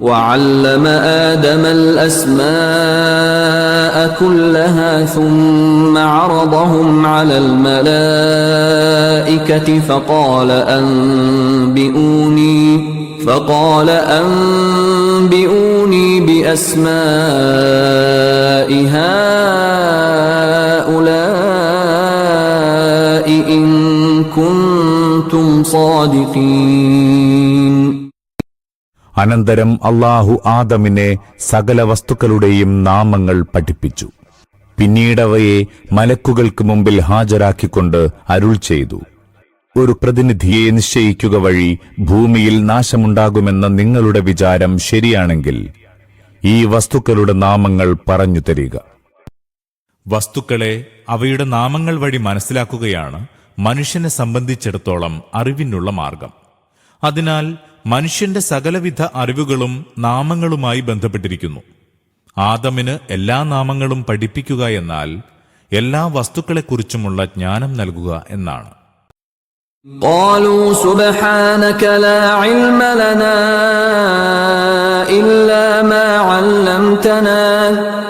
وعلم آدم الأسماء كلها ثم عرضهم على الملائكة فقال أنبئوني فقال أنبئوني بأسماء هؤلاء إن كنتم صادقين. അനന്തരം അള്ളാഹു ആദമിനെ സകല വസ്തുക്കളുടെയും നാമങ്ങൾ പഠിപ്പിച്ചു. പിന്നീടവയെ മലക്കുകൾക്ക് മുമ്പിൽ ഹാജരാക്കിക്കൊണ്ട് അരുൾ ചെയ്തു. ഒരു പ്രതിനിധിയെ നിശ്ചയിക്കുക വഴി ഭൂമിയിൽ നാശമുണ്ടാകുമെന്ന നിങ്ങളുടെ വിചാരം ശരിയാണെങ്കിൽ ഈ വസ്തുക്കളുടെ നാമങ്ങൾ പറഞ്ഞു തരിക. വസ്തുക്കളെ അവയുടെ നാമങ്ങൾ വഴി മനസ്സിലാക്കുകയാണ് മനുഷ്യനെ സംബന്ധിച്ചിടത്തോളം അറിവിനുള്ള മാർഗം. അതിനാൽ മനുഷ്യന്റെ സകലവിധ അറിവുകളും നാമങ്ങളുമായി ബന്ധപ്പെട്ടിരിക്കുന്നു ആദമിന് എല്ലാ നാമങ്ങളും പഠിപ്പിക്കുക എന്നാൽ എല്ലാ വസ്തുക്കളെക്കുറിച്ചുമുള്ള ജ്ഞാനം നൽകുക എന്നാണ് قالوا سبحانك لا علم لنا إلا ما علمتنا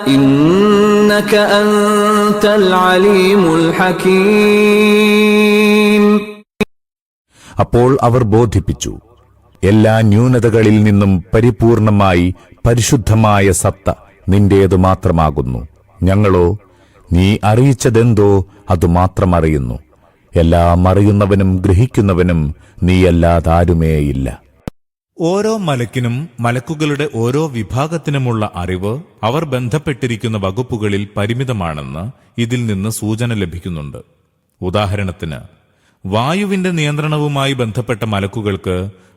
إنك أنت العليم الحكيم അപ്പോൾ അവർ ബോധിപ്പിച്ചു എല്ലാ ന്യൂനതകളിൽ നിന്നും പരിപൂർണമായി പരിശുദ്ധമായ സത്ത നിന്റേതു മാത്രമാകുന്നു. ഞങ്ങളോ നീ അറിയിച്ചതെന്തോ അതു മാത്രം അറിയുന്നു. എല്ലാം അറിയുന്നവനും ഗ്രഹിക്കുന്നവനും നീയല്ലാതാരുമേയില്ല. ഓരോ മലക്കിനും മലക്കുകളുടെ ഓരോ വിഭാഗത്തിനുമുള്ള അറിവ് അവർ ബന്ധപ്പെട്ടിരിക്കുന്ന വകുപ്പുകളിൽ പരിമിതമാണെന്ന് ഇതിൽ നിന്ന് സൂചന ലഭിക്കുന്നുണ്ട്. ഉദാഹരണത്തിന് വായുവിന്റെ നിയന്ത്രണവുമായി ബന്ധപ്പെട്ട മലക്കുകൾക്ക്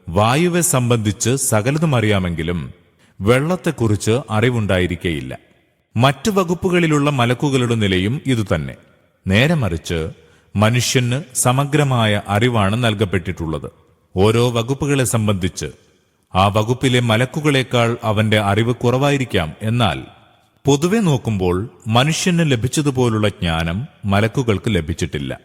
വായുവെ സംബന്ധിച്ച് സകലതും അറിയാമെങ്കിലും വെള്ളത്തെക്കുറിച്ച് അറിവുണ്ടായിരിക്കേയില്ല. മറ്റു വകുപ്പുകളിലുള്ള മലക്കുകളുടെ നിലയും ഇതുതന്നെ നേരെ മറിച്ച് മനുഷ്യന് സമഗ്രമായ അറിവാണ് നൽകപ്പെട്ടിട്ടുള്ളത്. ഓരോ വകുപ്പുകളെ സംബന്ധിച്ച് ആ വകുപ്പിലെ മലക്കുകളേക്കാൾ അവന്റെ അറിവ് കുറവായിരിക്കാം എന്നാൽ പൊതുവെ നോക്കുമ്പോൾ മനുഷ്യന് ലഭിച്ചതുപോലുള്ള ജ്ഞാനം മലക്കുകൾക്ക് ലഭിച്ചിട്ടില്ല.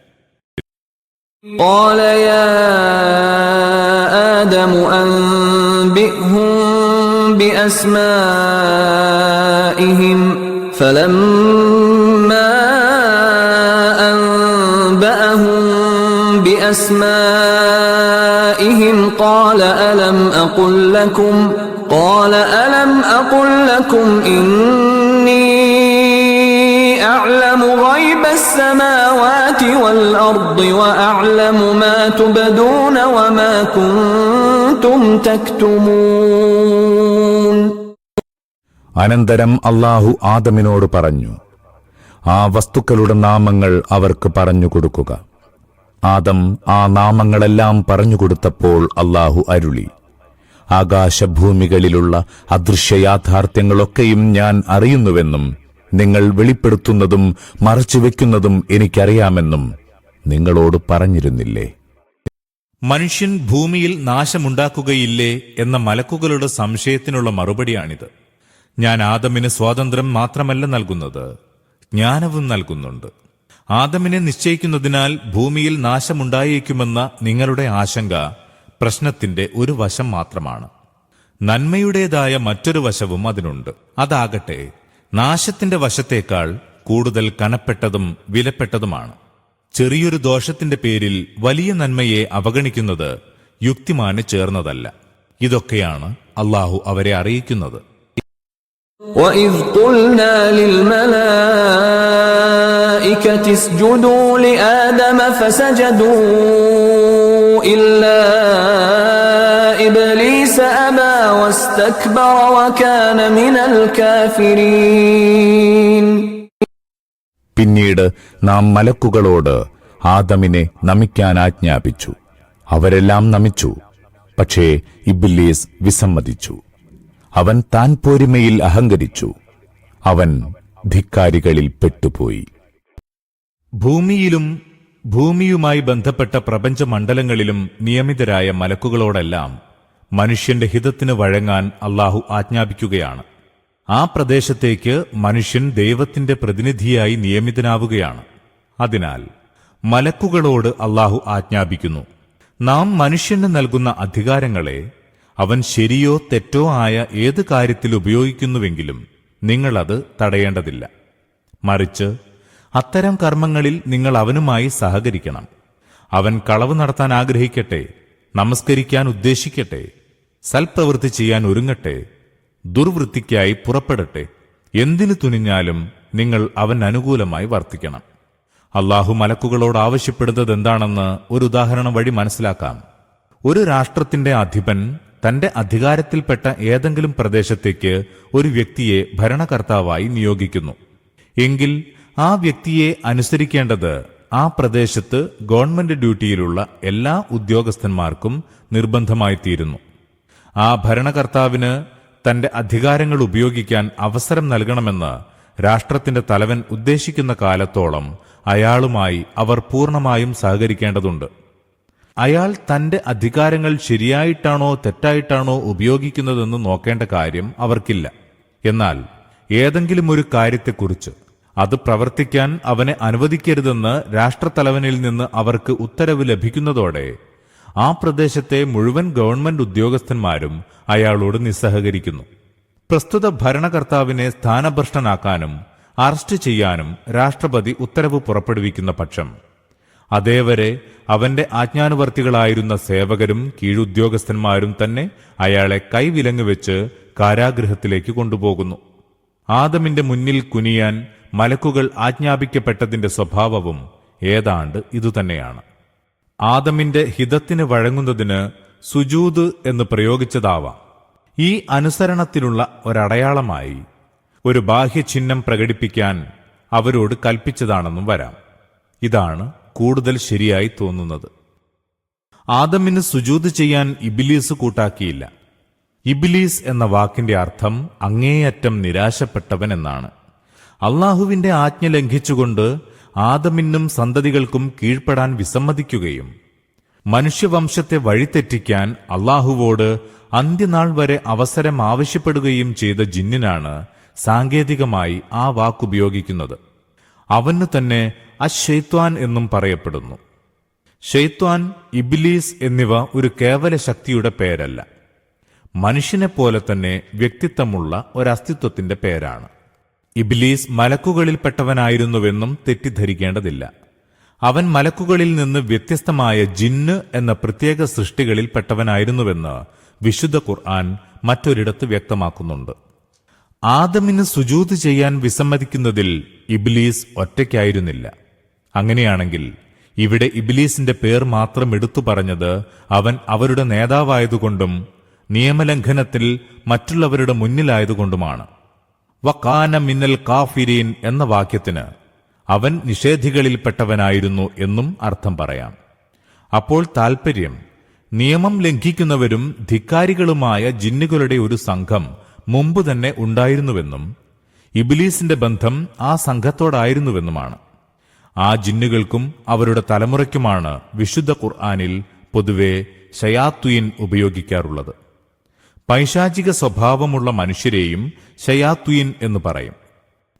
آدم أنبئهم بأسمائهم فلما أنبأهم بأسمائهم قال ألم أقل لكم قال ألم أقل لكم إني أعلم غيب السماوات والأرض وأعلم ما تبدون وما كنتم تكتمون അനന്തരം അള്ളാഹു ആദമിനോട് പറഞ്ഞു ആ വസ്തുക്കളുടെ നാമങ്ങൾ അവർക്ക് പറഞ്ഞു കൊടുക്കുക ആദം ആ നാമങ്ങളെല്ലാം പറഞ്ഞുകൊടുത്തപ്പോൾ അള്ളാഹു അരുളി ആകാശഭൂമികളിലുള്ള അദൃശ്യയാഥാർത്ഥ്യങ്ങളൊക്കെയും ഞാൻ അറിയുന്നുവെന്നും നിങ്ങൾ വെളിപ്പെടുത്തുന്നതും മറച്ചുവെക്കുന്നതും എനിക്കറിയാമെന്നും നിങ്ങളോട് പറഞ്ഞിരുന്നില്ലേ? മനുഷ്യൻ ഭൂമിയിൽ നാശമുണ്ടാക്കുകയില്ലേ എന്ന മലക്കുകളുടെ സംശയത്തിനുള്ള മറുപടിയാണിത്. ഞാൻ ആദമിന് സ്വാതന്ത്ര്യം മാത്രമല്ല നൽകുന്നത് ജ്ഞാനവും നൽകുന്നുണ്ട്. ആദമിനെ നിശ്ചയിക്കുന്നതിനാൽ ഭൂമിയിൽ നാശമുണ്ടായേക്കുമെന്ന നിങ്ങളുടെ ആശങ്ക പ്രശ്നത്തിന്റെ ഒരു വശം മാത്രമാണ്. നന്മയുടേതായ മറ്റൊരു വശവും അതിനുണ്ട്. അതാകട്ടെ നാശത്തിന്റെ വശത്തേക്കാൾ കൂടുതൽ കനപ്പെട്ടതും വിലപ്പെട്ടതുമാണ് ചെറിയൊരു ദോഷത്തിന്റെ പേരിൽ വലിയ നന്മയെ അവഗണിക്കുന്നത് യുക്തിമാന് ചേർന്നതല്ല ഇതൊക്കെയാണ് അള്ളാഹു അവരെ അറിയിക്കുന്നത് وإذ قلنا للملائكة اسجدوا لآدم فسجدوا إلا إبليس أبى واستكبر وكان من الكافرين പിന്നീട് നാം മലക്കുകളോട് ആദമിനെ നമിക്കാൻ ആജ്ഞാപിച്ചു അവരെല്ലാം നമിച്ചു പക്ഷേ ഇബില്ലീസ് വിസമ്മതിച്ചു അവൻ താൻ പോരിമയിൽ അഹങ്കരിച്ചു അവൻ ധിക്കാരികളിൽ പെട്ടുപോയി ഭൂമിയിലും ഭൂമിയുമായി ബന്ധപ്പെട്ട പ്രപഞ്ചമണ്ഡലങ്ങളിലും നിയമിതരായ മലക്കുകളോടെല്ലാം മനുഷ്യന്റെ ഹിതത്തിന് വഴങ്ങാൻ അള്ളാഹു ആജ്ഞാപിക്കുകയാണ്. ആ പ്രദേശത്തേക്ക് മനുഷ്യൻ ദൈവത്തിന്റെ പ്രതിനിധിയായി നിയമിതനാവുകയാണ്. അതിനാൽ മലക്കുകളോട് അള്ളാഹു ആജ്ഞാപിക്കുന്നു. നാം മനുഷ്യന് നൽകുന്ന അധികാരങ്ങളെ അവൻ ശരിയോ തെറ്റോ ആയ ഏത് കാര്യത്തിൽ ഉപയോഗിക്കുന്നുവെങ്കിലും നിങ്ങളത് തടയേണ്ടതില്ല. മറിച്ച് അത്തരം കർമ്മങ്ങളിൽ നിങ്ങൾ അവനുമായി സഹകരിക്കണം. അവൻ കളവ് നടത്താൻ ആഗ്രഹിക്കട്ടെ നമസ്കരിക്കാൻ ഉദ്ദേശിക്കട്ടെ സൽപ്രവൃത്തി ചെയ്യാൻ ഒരുങ്ങട്ടെ ദുർവൃത്തിക്കായി പുറപ്പെടട്ടെ. എന്തിനു തുനിഞ്ഞാലും നിങ്ങൾ അവൻ അനുകൂലമായി വർത്തിക്കണം. അള്ളാഹു മലക്കുകളോട് ആവശ്യപ്പെടുന്നത് എന്താണെന്ന് ഒരു ഉദാഹരണം വഴി മനസ്സിലാക്കാം. ഒരു രാഷ്ട്രത്തിന്റെ അധിപൻ തന്റെ അധികാരത്തിൽപ്പെട്ട ഏതെങ്കിലും പ്രദേശത്തേക്ക് ഒരു വ്യക്തിയെ ഭരണകർത്താവായി നിയോഗിക്കുന്നു. എങ്കിൽ ആ വ്യക്തിയെ അനുസരിക്കേണ്ടത് ആ പ്രദേശത്ത് ഗവൺമെന്റ് ഡ്യൂട്ടിയിലുള്ള എല്ലാ ഉദ്യോഗസ്ഥന്മാർക്കും നിർബന്ധമായി തീരുന്നു ആ ഭരണകർത്താവിന് തന്റെ അധികാരങ്ങൾ ഉപയോഗിക്കാൻ അവസരം നൽകണമെന്ന് രാഷ്ട്രത്തിന്റെ തലവൻ ഉദ്ദേശിക്കുന്ന കാലത്തോളം അയാളുമായി അവർ പൂർണമായും സഹകരിക്കേണ്ടതുണ്ട്. അയാൾ തന്റെ അധികാരങ്ങൾ ശരിയായിട്ടാണോ തെറ്റായിട്ടാണോ ഉപയോഗിക്കുന്നതെന്ന് നോക്കേണ്ട കാര്യം അവർക്കില്ല. എന്നാൽ ഏതെങ്കിലും ഒരു കാര്യത്തെക്കുറിച്ച് അത് പ്രവർത്തിക്കാൻ അവനെ അനുവദിക്കരുതെന്ന് രാഷ്ട്രത്തലവനിൽ നിന്ന് അവർക്ക് ഉത്തരവ് ലഭിക്കുന്നതോടെ ആ പ്രദേശത്തെ മുഴുവൻ ഗവൺമെന്റ് ഉദ്യോഗസ്ഥന്മാരും അയാളോട് നിസ്സഹകരിക്കുന്നു. പ്രസ്തുത ഭരണകർത്താവിനെ സ്ഥാനഭ്രഷ്ടനാക്കാനും അറസ്റ്റ് ചെയ്യാനും രാഷ്ട്രപതി ഉത്തരവ് പുറപ്പെടുവിക്കുന്ന പക്ഷം. അതേവരെ അവന്റെ ആജ്ഞാനുവർത്തികളായിരുന്ന സേവകരും കീഴുദ്യോഗസ്ഥന്മാരും തന്നെ അയാളെ കൈവിലങ്ങ് വെച്ച് കാരാഗൃഹത്തിലേക്ക് കൊണ്ടുപോകുന്നു. ആദമിന്റെ മുന്നിൽ കുനിയാൻ മലക്കുകൾ ആജ്ഞാപിക്കപ്പെട്ടതിന്റെ സ്വഭാവവും ഏതാണ്ട് ഇതുതന്നെയാണ്. ആദമിന്റെ ഹിതത്തിന് വഴങ്ങുന്നതിന് സുജൂത് എന്ന് പ്രയോഗിച്ചതാവാം. ഈ അനുസരണത്തിനുള്ള ഒരടയാളമായി ഒരു ബാഹ്യചിഹ്നം പ്രകടിപ്പിക്കാൻ അവരോട് കൽപ്പിച്ചതാണെന്നും വരാം. ഇതാണ് കൂടുതൽ ശരിയായി തോന്നുന്നത്. ആദമിന് സുജൂത് ചെയ്യാൻ ഇബിലീസ് കൂട്ടാക്കിയില്ല. ഇബിലീസ് എന്ന വാക്കിന്റെ അർത്ഥം അങ്ങേയറ്റം നിരാശപ്പെട്ടവൻ എന്നാണ്. അള്ളാഹുവിന്റെ ആജ്ഞ ലംഘിച്ചുകൊണ്ട് ആദമിനും സന്തതികൾക്കും കീഴ്പ്പെടാൻ വിസമ്മതിക്കുകയും മനുഷ്യവംശത്തെ വഴിതെറ്റിക്കാൻ അള്ളാഹുവോട് അന്ത്യനാൾ വരെ അവസരം ആവശ്യപ്പെടുകയും ചെയ്ത ജിന്നിനാണ് സാങ്കേതികമായി ആ വാക്കുപയോഗിക്കുന്നത്. അവന് തന്നെ അശ്ശൈത്വാൻ എന്നും പറയപ്പെടുന്നു. ഷെയ്ത്വാൻ ഇബിലീസ് എന്നിവ ഒരു കേവല ശക്തിയുടെ പേരല്ല. മനുഷ്യനെ പോലെ തന്നെ വ്യക്തിത്വമുള്ള ഒരസ്തിത്വത്തിന്റെ പേരാണ്. ഇബിലീസ് മലക്കുകളിൽപ്പെട്ടവനായിരുന്നുവെന്നും തെറ്റിദ്ധരിക്കേണ്ടതില്ല. അവൻ മലക്കുകളിൽ നിന്ന് വ്യത്യസ്തമായ ജിന്ന് എന്ന പ്രത്യേക സൃഷ്ടികളിൽപ്പെട്ടവനായിരുന്നുവെന്ന് വിശുദ്ധ ഖുർആൻ മറ്റൊരിടത്ത് വ്യക്തമാക്കുന്നുണ്ട്. ആദമിന് സുജൂത് ചെയ്യാൻ വിസമ്മതിക്കുന്നതിൽ ഇബ്ലീസ് ഒറ്റയ്ക്കായിരുന്നില്ല. അങ്ങനെയാണെങ്കിൽ ഇവിടെ ഇബ്ലീസിന്റെ പേർ മാത്രം എടുത്തു പറഞ്ഞത് അവൻ അവരുടെ നേതാവായതുകൊണ്ടും നിയമലംഘനത്തിൽ മറ്റുള്ളവരുടെ മുന്നിലായതുകൊണ്ടുമാണ്. വക്കാന മിന്നൽ കാഫിരീൻ എന്ന വാക്യത്തിന് അവൻ നിഷേധികളിൽപ്പെട്ടവനായിരുന്നു എന്നും അർത്ഥം പറയാം. അപ്പോൾ താൽപര്യം നിയമം ലംഘിക്കുന്നവരും ധിക്കാരികളുമായ ജിന്നുകളുടെ ഒരു സംഘം മുമ്പ് തന്നെ ഉണ്ടായിരുന്നുവെന്നും ഇബിലീസിന്റെ ബന്ധം ആ സംഘത്തോടായിരുന്നുവെന്നുമാണ്. ആ ജിന്നുകൾക്കും അവരുടെ തലമുറയ്ക്കുമാണ് വിശുദ്ധ ഖുർആാനിൽ പൊതുവെ ഷയാത്തുയിൻ ഉപയോഗിക്കാറുള്ളത്. പൈശാചിക സ്വഭാവമുള്ള മനുഷ്യരെയും ഷയാത്തുയിൻ എന്ന് പറയും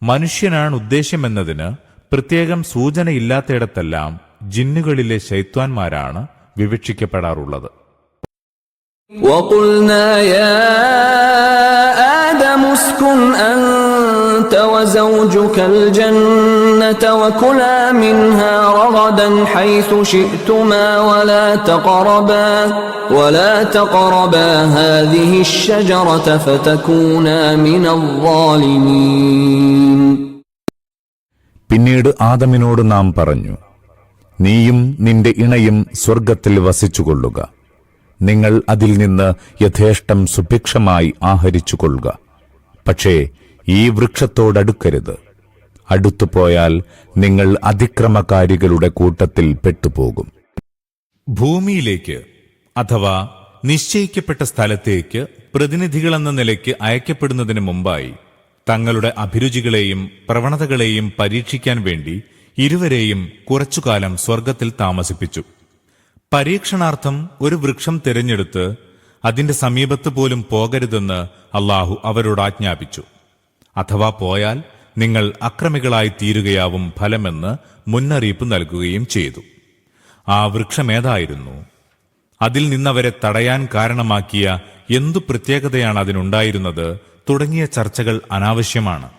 മനുഷ്യനാണ് ഉദ്ദേശ്യമെന്നതിന് പ്രത്യേകം സൂചനയില്ലാത്തയിടത്തെല്ലാം ജിന്നുകളിലെ ശൈത്വാന്മാരാണ് വിവക്ഷിക്കപ്പെടാറുള്ളത് وقلنا يا آدم اسكن أنت وزوجك الجنة وكلا منها رغدا حيث شئتما ولا تقربا ولا تقربا هذه الشجرة فتكونا من الظالمين പിന്നീട് ആദമിനോട് നാം പറഞ്ഞു നീയും നിന്റെ ഇണയും സ്വർഗത്തിൽ വസിച്ചുകൊള്ളുക നിങ്ങൾ അതിൽ നിന്ന് യഥേഷ്ടം സുഭിക്ഷമായി ആഹരിച്ചുകൊള്ളുക പക്ഷേ ഈ വൃക്ഷത്തോടടുക്കരുത്. അടുത്തു പോയാൽ നിങ്ങൾ അതിക്രമകാരികളുടെ കൂട്ടത്തിൽ പെട്ടുപോകും. ഭൂമിയിലേക്ക് അഥവാ നിശ്ചയിക്കപ്പെട്ട സ്ഥലത്തേക്ക് പ്രതിനിധികളെന്ന നിലയ്ക്ക് അയക്കപ്പെടുന്നതിന് മുമ്പായി തങ്ങളുടെ അഭിരുചികളെയും പ്രവണതകളെയും പരീക്ഷിക്കാൻ വേണ്ടി ഇരുവരെയും കുറച്ചുകാലം സ്വർഗത്തിൽ താമസിപ്പിച്ചു. പരീക്ഷണാർത്ഥം ഒരു വൃക്ഷം തിരഞ്ഞെടുത്ത് അതിന്റെ സമീപത്ത് പോലും പോകരുതെന്ന് അള്ളാഹു അവരോട് ആജ്ഞാപിച്ചു. അഥവാ പോയാൽ നിങ്ങൾ അക്രമികളായി തീരുകയാവും ഫലമെന്ന് മുന്നറിയിപ്പ് നൽകുകയും ചെയ്തു. ആ വൃക്ഷമേതായിരുന്നു? അതിൽ നിന്നവരെ തടയാൻ കാരണമാക്കിയ എന്തു പ്രത്യേകതയാണ് അതിനുണ്ടായിരുന്നത്? തുടങ്ങിയ ചർച്ചകൾ അനാവശ്യമാണ്.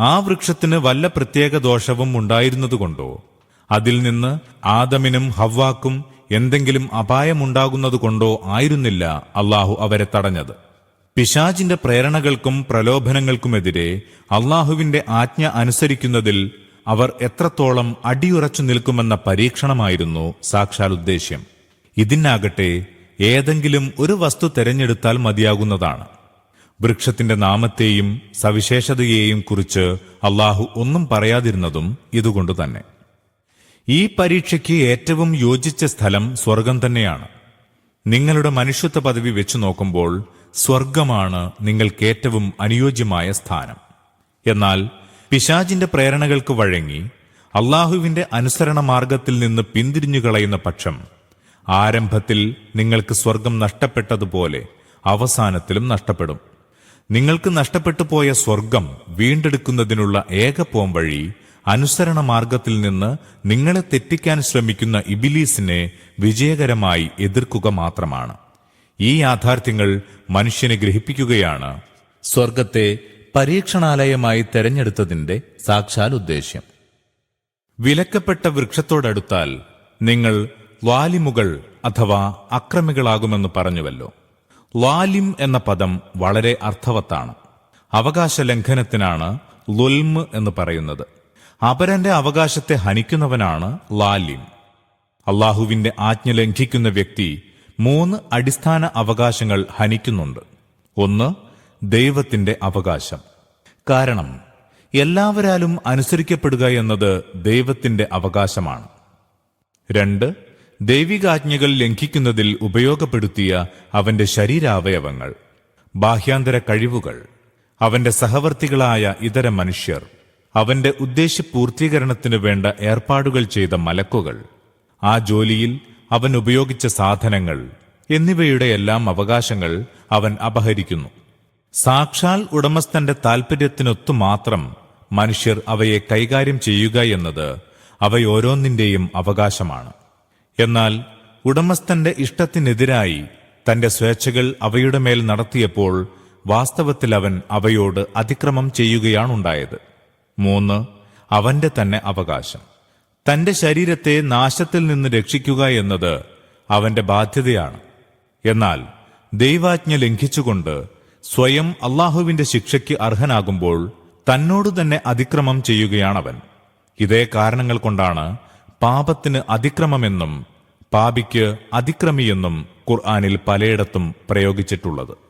ആ വൃക്ഷത്തിന് വല്ല പ്രത്യേക ദോഷവും ഉണ്ടായിരുന്നതുകൊണ്ടോ? അതിൽ നിന്ന് ആദമിനും ഹവ്വാക്കും എന്തെങ്കിലും അപായമുണ്ടാകുന്നതുകൊണ്ടോ ആയിരുന്നില്ല അള്ളാഹു അവരെ തടഞ്ഞത്. പിശാചിന്റെ പ്രേരണകൾക്കും പ്രലോഭനങ്ങൾക്കുമെതിരെ അള്ളാഹുവിന്റെ ആജ്ഞ അനുസരിക്കുന്നതിൽ അവർ എത്രത്തോളം അടിയുറച്ചു നിൽക്കുമെന്ന പരീക്ഷണമായിരുന്നു സാക്ഷാൽ ഉദ്ദേശ്യം. ഇതിനാകട്ടെ ഏതെങ്കിലും ഒരു വസ്തു തെരഞ്ഞെടുത്താൽ മതിയാകുന്നതാണ്. വൃക്ഷത്തിന്റെ നാമത്തെയും സവിശേഷതയെയും കുറിച്ച് അള്ളാഹു ഒന്നും പറയാതിരുന്നതും ഇതുകൊണ്ട് തന്നെ. ഈ പരീക്ഷയ്ക്ക് ഏറ്റവും യോജിച്ച സ്ഥലം സ്വർഗം തന്നെയാണ്. നിങ്ങളുടെ മനുഷ്യത്വ പദവി വെച്ചു നോക്കുമ്പോൾ സ്വർഗമാണ് നിങ്ങൾക്കേറ്റവും അനുയോജ്യമായ സ്ഥാനം. എന്നാൽ പിശാജിന്റെ പ്രേരണകൾക്ക് വഴങ്ങി അള്ളാഹുവിന്റെ അനുസരണ മാർഗത്തിൽ നിന്ന് പിന്തിരിഞ്ഞു കളയുന്ന പക്ഷം ആരംഭത്തിൽ നിങ്ങൾക്ക് സ്വർഗം നഷ്ടപ്പെട്ടതുപോലെ അവസാനത്തിലും നഷ്ടപ്പെടും. നിങ്ങൾക്ക് നഷ്ടപ്പെട്ടു പോയ സ്വർഗം വീണ്ടെടുക്കുന്നതിനുള്ള ഏക പോംവഴി അനുസരണ മാർഗത്തിൽ നിന്ന് നിങ്ങളെ തെറ്റിക്കാൻ ശ്രമിക്കുന്ന ഇബിലീസിനെ വിജയകരമായി എതിർക്കുക മാത്രമാണ്. ഈ യാഥാർത്ഥ്യങ്ങൾ മനുഷ്യനെ ഗ്രഹിപ്പിക്കുകയാണ്. സ്വർഗത്തെ പരീക്ഷണാലയമായി തെരഞ്ഞെടുത്തതിന്റെ സാക്ഷാൽ ഉദ്ദേശ്യം. വിലക്കപ്പെട്ട വൃക്ഷത്തോടടുത്താൽ നിങ്ങൾ വാലിമുകൾ അഥവാ അക്രമികളാകുമെന്ന് പറഞ്ഞുവല്ലോ. വാലിം എന്ന പദം വളരെ അർത്ഥവത്താണ്. അവകാശ ലംഘനത്തിനാണ് ലുൽമ് എന്ന് പറയുന്നത്. അപരന്റെ അവകാശത്തെ ഹനിക്കുന്നവനാണ് ലാലിം. അള്ളാഹുവിന്റെ ആജ്ഞ ലംഘിക്കുന്ന വ്യക്തി മൂന്ന് അടിസ്ഥാന അവകാശങ്ങൾ ഹനിക്കുന്നുണ്ട്. ഒന്ന് ദൈവത്തിന്റെ അവകാശം. കാരണം എല്ലാവരാലും അനുസരിക്കപ്പെടുക എന്നത് ദൈവത്തിന്റെ അവകാശമാണ്. രണ്ട് ദൈവികാജ്ഞകൾ ലംഘിക്കുന്നതിൽ ഉപയോഗപ്പെടുത്തിയ അവന്റെ ശരീരാവയവങ്ങൾ ബാഹ്യാന്തര കഴിവുകൾ അവന്റെ സഹവർത്തികളായ ഇതര മനുഷ്യർ അവന്റെ ഉദ്ദേശ്യപൂർത്തീകരണത്തിന് വേണ്ട ഏർപ്പാടുകൾ ചെയ്ത മലക്കുകൾ ആ ജോലിയിൽ അവൻ ഉപയോഗിച്ച സാധനങ്ങൾ എന്നിവയുടെ എല്ലാം അവകാശങ്ങൾ അവൻ അപഹരിക്കുന്നു. സാക്ഷാൽ ഉടമസ്ഥന്റെ താൽപര്യത്തിനൊത്തു മാത്രം മനുഷ്യർ അവയെ കൈകാര്യം ചെയ്യുക എന്നത് അവയോരോന്നിന്റെയും അവകാശമാണ്. എന്നാൽ ഉടമസ്ഥന്റെ ഇഷ്ടത്തിനെതിരായി തന്റെ സ്വേച്ഛകൾ അവയുടെ മേൽ നടത്തിയപ്പോൾ വാസ്തവത്തിൽ അവൻ അവയോട് അതിക്രമം ചെയ്യുകയാണുണ്ടായത്. മൂന്ന് അവന്റെ തന്നെ അവകാശം. തന്റെ ശരീരത്തെ നാശത്തിൽ നിന്ന് രക്ഷിക്കുക എന്നത് അവന്റെ ബാധ്യതയാണ്. എന്നാൽ ദൈവാജ്ഞ ലംഘിച്ചുകൊണ്ട് സ്വയം അള്ളാഹുവിന്റെ ശിക്ഷയ്ക്ക് അർഹനാകുമ്പോൾ തന്നോടു തന്നെ അതിക്രമം ചെയ്യുകയാണവൻ. ഇതേ കാരണങ്ങൾ കൊണ്ടാണ് പാപത്തിന് അതിക്രമമെന്നും പാപിക്ക് അതിക്രമിയെന്നും ഖുർആാനിൽ പലയിടത്തും പ്രയോഗിച്ചിട്ടുള്ളത്.